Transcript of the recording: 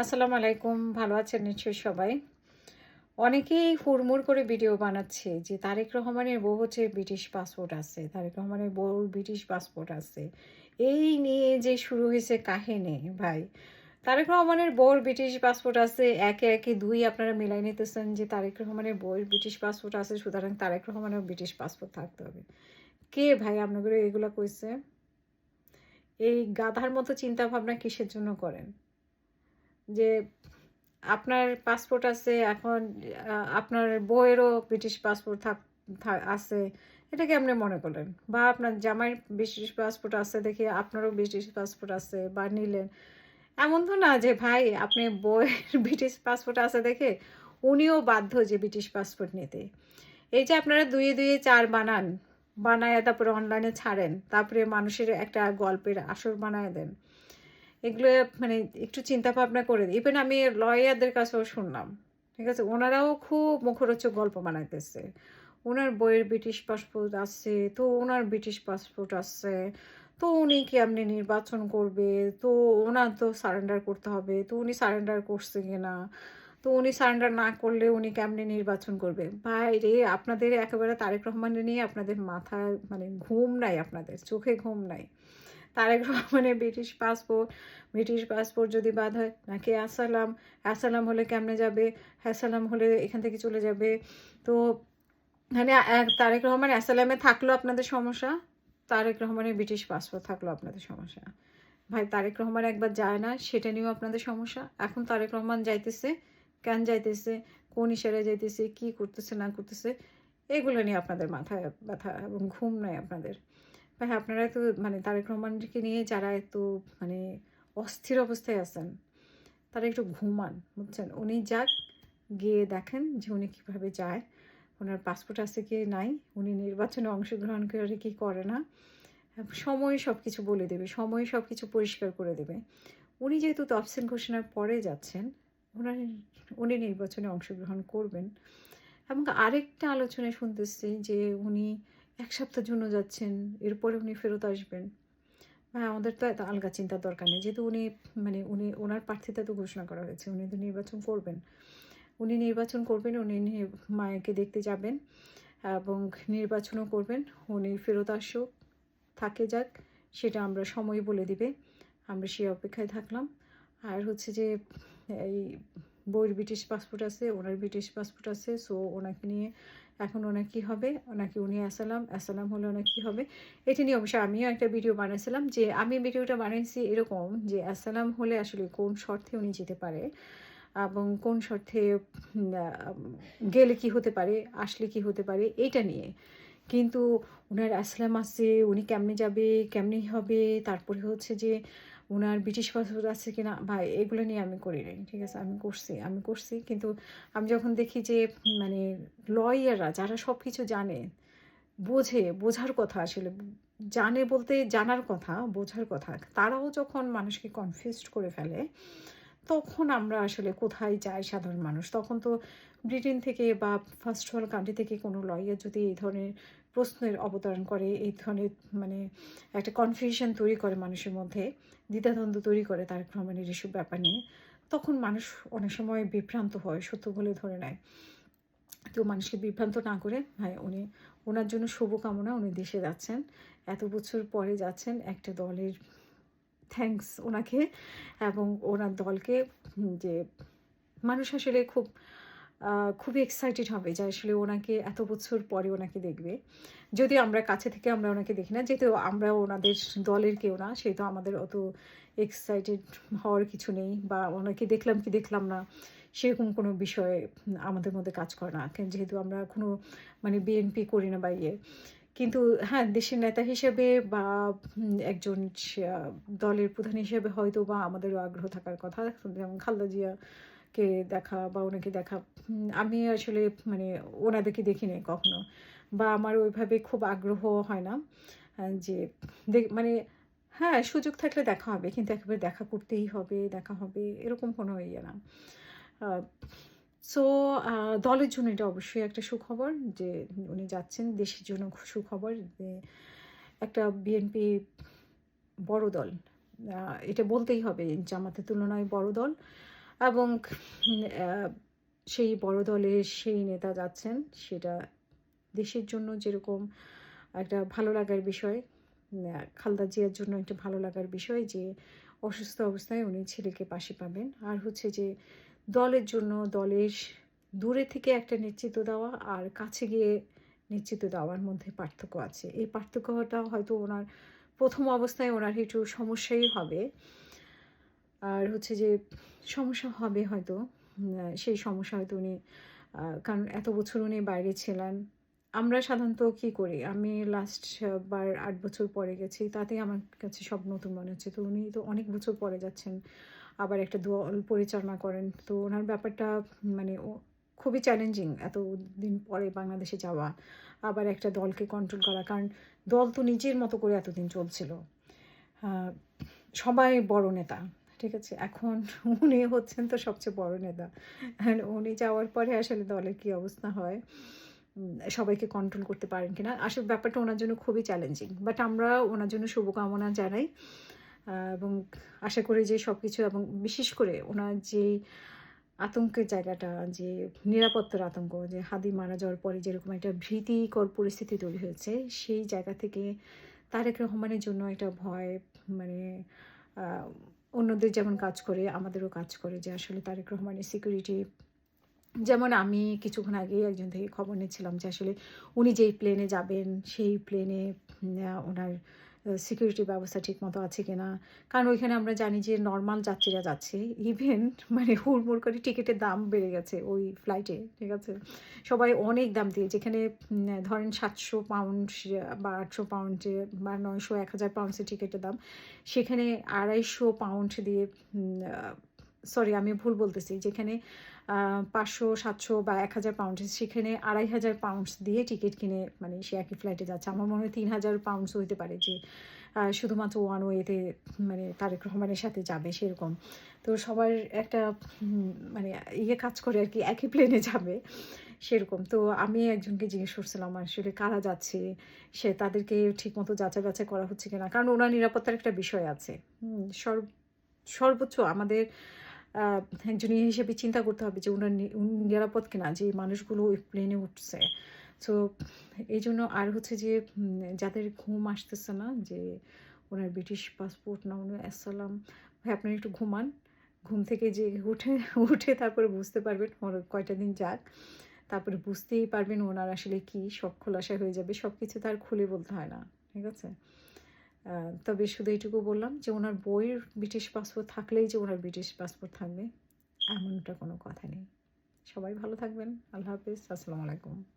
আসসালামু আলাইকুম, ভালো আছেন নিশ্চয়ই সবাই? অনেকেই হুড়মুড় করে ভিডিও বানাচ্ছে যে তারেক রহমানের বউ হচ্ছে ব্রিটিশ পাসপোর্ট আছে, তারেক রহমানের বউ ব্রিটিশ পাসপোর্ট আছে। এই নিয়ে যে শুরু হয়েছে কাহিনী, ভাই। তারেক রহমানের বউর ব্রিটিশ পাসপোর্ট আছে, একে একে দুই আপনারা মিলাই নিতেছেন যে তারেক রহমানের বউর ব্রিটিশ পাসপোর্ট আছে, সুতরাং তারেক রহমানের ব্রিটিশ পাসপোর্ট থাকতে হবে। কে ভাই আপনাদের এগুলো কইছে? এই গাধার মতো চিন্তা ভাবনা কিসের জন্য করেন? যে আপনার পাসপোর্ট আছে, এখন আপনার বইয়েরও ব্রিটিশ পাসপোর্ট থাক আছে। এটা আপনি মনে করলেন? বা আপনার জামাই ব্রিটিশ পাসপোর্ট আছে দেখে আপনারও ব্রিটিশ পাসপোর্ট আছে বা নিলেন। এমন তো না যে, ভাই, আপনি বউয়ের ব্রিটিশ পাসপোর্ট আছে দেখে উনিও বাধ্য যে ব্রিটিশ পাসপোর্ট নিতে। এই যে আপনারা দুয়ে দুয়ে চার বানান, বানায় তারপরে অনলাইনে ছাড়েন, তারপরে মানুষের একটা গল্পের আসর বানায় দেন। এগুলো মানে একটু চিন্তা ভাবনা করে দিই। ইভেন আমি লয়ারদের কাছেও শুনলাম, ঠিক আছে? ওনারাও খুব মুখরোচক গল্প বানাইতেছে। ওনার বইয়ের ব্রিটিশ পাসপোর্ট আছে, তো ওনার ব্রিটিশ পাসপোর্ট আছে, তো উনি কি আপনি নির্বাচন করবে? তো ওনার তো সারেন্ডার করতে হবে, তো উনি সারেন্ডার করছে কিনা তো উনি সারেন্ডার না করলে উনি কেমনি নির্বাচন করবে? ভাই রে, আপনাদের একেবারে তারেক রহমানের নিয়ে আপনাদের মাথায় মানে ঘুম নাই আপনাদের, চোখে ঘুম নাই। তারেক রহমানের ব্রিটিশ পাসপোর্ট ব্রিটিশ পাসপোর্ট যদি বাদ হয়, নাকি আসালাম? আসালাম হলে কেমনে যাবে? হ্যাসালাম হলে এখান থেকে চলে যাবে? তো মানে তারেক রহমান আসালামে থাকল আপনাদের সমস্যা? তারেক রহমানের ব্রিটিশ পাসপোর্ট থাকল আপনাদের সমস্যা? ভাই, তারেক রহমান একবার যায় না, সেটা নিয়েও আপনাদের সমস্যা? এখন তারেক রহমান যাইতেছে, কেন যাইতেছে? কোন ইশারায় যাইতেছে? কি করতেছে, না করতেছে? এগুলো নিয়ে আপনাদের মাথায় ব্যথা এবং ঘুম নাই আপনাদের। ভাই আপনারা তো মানে তারেক রহমানকে নিয়ে যারা এত মানে অস্থির অবস্থায় আছেন, তারা একটু ঘুমান, বুঝছেন? উনি যাক, গিয়ে দেখেন যে উনি কীভাবে যায়। ওনার পাসপোর্ট আছে কি নাই? উনি নির্বাচনে অংশগ্রহণ করে কি করে না? সময় সব কিছু বলে দেবে, সময় সব কিছু পরিষ্কার করে দেবে। উনি যেহেতু তফসিল ঘোষণার পরে যাচ্ছেন ওনার উনি নির্বাচনে অংশগ্রহণ করবেন। এবং আরেকটা আলোচনায় শুনতেছি যে উনি এক সপ্তাহের জন্য যাচ্ছেন, এরপরে উনি ফেরত আসবেন। হ্যাঁ আমাদের তো এত আলগা চিন্তার দরকার নেই। যেহেতু উনি মানে উনি, ওনার প্রার্থিতা তো ঘোষণা করা হয়েছে, উনি তো নির্বাচন করবেন। উনি নির্বাচন করবেন, উনি মায়েকে দেখতে যাবেন এবং নির্বাচনও করবেন। উনি ফেরত আসুক, থাকে যাক, সেটা আমরা সময় বলে দিবে। আমরা সেই অপেক্ষায় থাকলাম। আর হচ্ছে যে, এই বইয়ের ব্রিটিশ পাসপোর্ট আছে, ওনার ব্রিটিশ পাসপোর্ট আছে সো ওনাকে নিয়ে এখন ওনার কী হবে? ওনাকে উনি অ্যাসালাম অ্যাসালাম হলে ওনার কী হবে? এটা নিয়ে অবশ্যই আমিও একটা ভিডিও বানিয়েছিলাম যে আমি ভিডিওটা বানিয়েছি এরকম যে অ্যাসালাম হলে আসলে কোন শর্তে উনি যেতে পারে এবং কোন শর্তে গেলে কি হতে পারে, আসলে কি হতে পারে, এইটা নিয়ে। কিন্তু ওনার আসলাম আছে, উনি কেমনে যাবে, কেমনে হবে, তারপরে হচ্ছে যে ওনার ব্রিটিশ পাসপোর্ট আছে কি না ভাই, এগুলো নিয়ে আমি করি নাই, ঠিক আছে? আমি করছি আমি করছি, কিন্তু আমি যখন দেখি যে মানে লয়াররা যারা সব কিছু জানে, বোঝে, বোঝার কথা আসলে, জানে বলতে জানার কথা, বোঝার কথা, তারাও যখন মানুষকে কনফিউজড করে ফেলে তখন আমরা আসলে কোথায় যাই সাধারণ মানুষ? তখন তো ব্রিটেন থেকে বা ফার্স্ট ওয়ার্ল্ড কান্ট্রি থেকে কোনো লয়ার যদি এই ধরনের প্রশ্নের অবতরণ করে, এই ধরনের মানে একটা কনফিউশন তৈরি করে মানুষের মধ্যে, দ্বিধাদ্বন্দ্ব তৈরি করে তার ভ্রমণের এসব ব্যাপার নিয়ে, তখন মানুষ অনেক সময় বিভ্রান্ত হয়, সত্য বলে ধরে নেয়। তো মানুষকে বিভ্রান্ত না করে, ভাই, উনি, ওনার জন্য শুভকামনা, উনি দেশে যাচ্ছেন, এত বছর পরে যাচ্ছেন একটা দলের থ্যাঙ্কস ওনাকে এবং ওনার দলকে যে মানুষ আসলে খুব খুবই এক্সাইটেড হবে যে আসলে ওনাকে এত বছর পরে ওনাকে দেখবে। যদিও আমরা কাছে থেকে আমরা ওনাকে দেখি না, যেহেতু আমরা ওনাদের দলের কেউ না, সেহেতু আমাদের অত এক্সাইটেড হওয়ার কিছু নেই বা ওনাকে দেখলাম কি দেখলাম না, সেরকম কোনো বিষয়ে আমাদের মধ্যে কাজ করে না। যেহেতু আমরা কোনো মানে বিএনপি করি না বা ইয়ে। কিন্তু হ্যাঁ দেশের নেতা হিসেবে বা একজন দলের প্রধান হিসেবে হয়তো বা আমাদেরও আগ্রহ থাকার কথা। যেমন খালেদা জিয়াকে দেখা বা ওনাকে দেখা আমি আসলে মানে ওনাদেরকে দেখিনি কখনো। বা আমার ওইভাবে খুব আগ্রহ হয় না যে দেখ- মানে হ্যাঁ সুযোগ থাকলে দেখা হবে, কিন্তু একেবারে দেখা করতেই হবে, দেখা হবে, এরকম কোনো ইয়ে না। সো দলের জন্য এটা অবশ্যই একটা সুখবর যে উনি যাচ্ছেন, দেশের জন্য সুখবর যে একটা বিএনপি বড় দল এটা বলতেই হবে জামাতের তুলনায় বড় দল এবং সেই বড় দলের সেই নেতা যাচ্ছেন, সেটা দেশের জন্য যেরকম একটা ভালো লাগার বিষয় খালদা জিয়ার জন্য একটা ভালো লাগার বিষয় যে অসুস্থ অবস্থায় উনি ছেলেকে পাশে পাবেন। আর হচ্ছে যে দলের জন্য দলের দূরে থেকে একটা নেতৃত্ব দেওয়া আর কাছে গিয়ে নেতৃত্ব দেওয়ার মধ্যে পার্থক্য আছে। এই পার্থক্যটা হয়তো ওনার প্রথম অবস্থায় ওনার একটু সমস্যাই হবে। আর হচ্ছে যে সমস্যা হবে হয়তো সেই সমস্যা হয়তো উনি কারণ এত বছর উনি বাইরে ছিলেন। আমরা সাধারণত কি করি? আমি লাস্ট বার আট বছর পরে গেছি তাতে আমার কাছে সব নতুন মনে হচ্ছে। তো উনি তো অনেক বছর পরে যাচ্ছেন। আবার একটা দল পরিচালনা করেন। তো ওনার ব্যাপারটা মানে খুবই চ্যালেঞ্জিং এত দিন পরে বাংলাদেশে যাওয়া। আবার একটা দলকে কন্ট্রোল করা, কারণ দল তো নিজের মতো করে এতদিন চলছিল। সবাই বড় নেতা, ঠিক আছে? এখন উনি হচ্ছেন তো সবচেয়ে বড় নেতা। উনি যাওয়ার পরে আসলে দলের কী অবস্থা হয়? সবাইকে কন্ট্রোল করতে পারেন কিনা? আসলে ব্যাপারটা ওনার জন্য খুবই চ্যালেঞ্জিং বাট আমরা ওনার জন্য শুভকামনা জানাই। এবং আশা করি যে সব কিছু এবং বিশেষ করে ওনার যে আতঙ্কের জায়গাটা, যে নিরাপত্তার আতঙ্ক, যে হাদি মারা যাওয়ার পরে যেরকম একটা ভীতিকর পরিস্থিতি তৈরি হয়েছে, সেই জায়গা থেকে তারেক রহমানের জন্য একটা ভয় মানে অন্যদের যেমন কাজ করে, আমাদেরও কাজ করে যে আসলে তারেক রহমানের সিকিউরিটি যেমন আমি কিছুক্ষণ আগেই একজন থেকে খবর নিচ্ছিলাম যে আসলে উনি যেই প্লেনে যাবেন, সেই প্লেনে ওনার সিকিউরিটি ব্যবস্থা ঠিকমতো আছে কিনা? কারণ ওইখানে আমরা জানি যে নর্মাল যাত্রীরা যাচ্ছে। ইভেন মানে হুড়মুড় করে টিকিটের দাম বেড়ে গেছে ওই ফ্লাইটে ঠিক আছে? সবাই অনেক দাম দিয়ে, যেখানে ধরেন সাতশো পাউন্ড বা আটশো পাউন্ডে বা নয়শো, এক হাজার পাউন্ডসের টিকিটের দাম, সেখানে আড়াইশো পাউন্ড দিয়ে সরি আমি ভুল বলতেছি, যেখানে পাঁচশো, সাতশো বা এক হাজার পাউন্ড সেখানে আড়াই হাজার পাউন্ডস দিয়ে টিকিট কিনে মানে সে একই ফ্লাইটে যাচ্ছে। আমার মনে হয় তিন হাজার পাউন্ডস হইতে পারে যে শুধুমাত্র ওয়ান ওয়েতে মানে তারেক রহমানের সাথে যাবে সেরকম। তো সবার একটা মানে ইয়ে কাজ করে আর কি, একই প্লেনে যাবে সেরকম। তো আমি একজনকে জিজ্ঞেস করছিলাম, আসলে কারা যাচ্ছে? সে তাদেরকে ঠিকমতো যাচাই বাছাই করা হচ্ছে কিনা? কারণ ওনার নিরাপত্তার একটা বিষয় আছে। সর্ব, সর্বোচ্চ আমাদের একজন ইয়ে হিসেবে চিন্তা করতে হবে যে ওনার নিরাপদ কিনা, যে মানুষগুলো ওই প্লেনে উঠছে। তো এই জন্য আর হচ্ছে যে যাদের ঘুম আসতেছে না, যে ওনার ব্রিটিশ পাসপোর্ট না, উনি আসসালাম। ভাই, আপনারা একটু ঘুমান। ঘুম থেকে যে উঠে উঠে তারপরে বুঝতে পারবেন কয়টা দিন যাক। তারপরে বুঝতেই পারবেন ওনার আসলে কি, সব খোলাসা হয়ে যাবে। সব কিছু তার খুলে বলতে হয় না, ঠিক আছে? তবে শুধু এইটুকু বললাম যে ওনার বইয়ের ব্রিটিশ পাসপোর্ট থাকলেই যে ওনার ব্রিটিশ পাসপোর্ট থাকবে, এমনটা কোনো কথা নেই। সবাই ভালো থাকবেন। আল্লাহ হাফিজ। আসসালামু আলাইকুম।